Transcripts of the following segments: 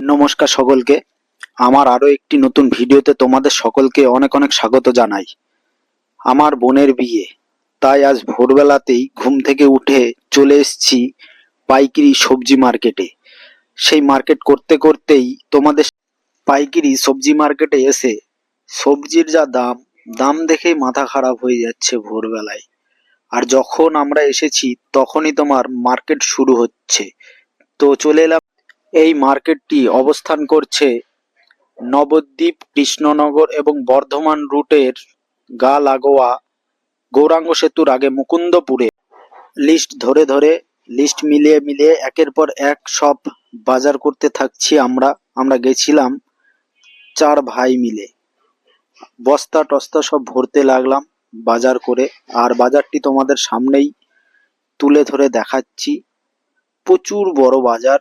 নমস্কার সকলকে। আমার আরও একটি নতুন ভিডিওতে তোমাদের সকলকে অনেক অনেক স্বাগত জানাই। আমার বোনের বিয়ে। তাই আজ ভোরবেলাতেই ঘুম থেকে উঠে চলে এসেছি পাইকিরি সবজি মার্কেটে। সেই মার্কেট করতে করতেই তোমাদের পাইকিরি সবজি মার্কেটে এসে সবজির যা দাম দাম দেখেই মাথা খারাপ হয়ে যাচ্ছে ভোরবেলায়। আর যখন আমরা এসেছি, তখনই তোমার মার্কেট শুরু হচ্ছে। তো চলে এলাম এই মার্কেটটি অবস্থান করছে নবদ্বীপ, কৃষ্ণনগর এবং বর্ধমান রুটের গা লাগোয়া গৌরাঙ্গ সেতুর আগে মুকুন্দপুরে। লিস্ট ধরে ধরে, লিস্ট মিলিয়ে মিলিয়ে একের পর এক সব বাজার করতে থাকছি আমরা। আমরা গেছিলাম চার ভাই মিলে। বস্তা টস্তা সব ভরতে লাগলাম বাজার করে। আর বাজারটি তোমাদের সামনেই তুলে ধরে দেখাচ্ছি। প্রচুর বড় বাজার।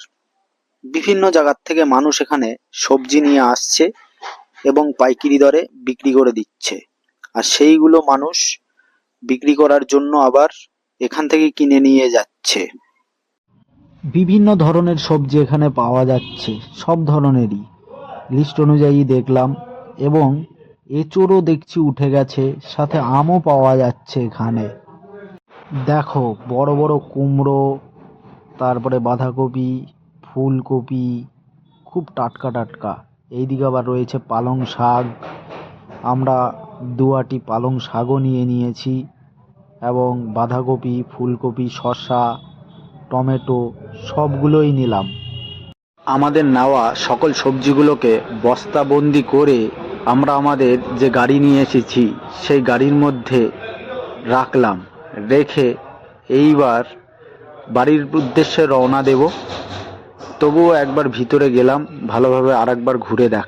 বিভিন্ন জায়গার থেকে মানুষ এখানে সবজি নিয়ে আসছে এবং পাইকারি দরে বিক্রি করে দিচ্ছে। আর সেইগুলো মানুষ বিক্রি করার জন্য আবার এখান থেকে কিনে নিয়ে যাচ্ছে। বিভিন্ন ধরনের সবজি এখানে পাওয়া যাচ্ছে, সব ধরনেরই। লিস্ট অনুযায়ী দেখলাম এবং এঁচোড়ও দেখছি উঠে গেছে, সাথে আমও পাওয়া যাচ্ছে এখানে। দেখো, বড় বড় কুমড়ো, তারপরে বাঁধাকপি ফুলকপি, খুব টাটকা টাটকা। এইদিকে আবার রয়েছে পালং শাক। আমরা দুয়াটি পালং শাকও নিয়ে নিয়েছি এবং বাঁধাকপি, ফুলকপি, শসা, টমেটো সবগুলোই নিলাম। আমাদের নেওয়া সকল সবজিগুলোকে বস্তাবন্দি করে আমরা আমাদের যে গাড়ি নিয়ে এসেছি, সেই গাড়ির মধ্যে রাখলাম। রেখে এইবার বাড়ির উদ্দেশ্যে রওনা দেব। তবুও একবার ভিতরে গেলাম ভালোভাবে আরেকবার ঘুরে দেখ।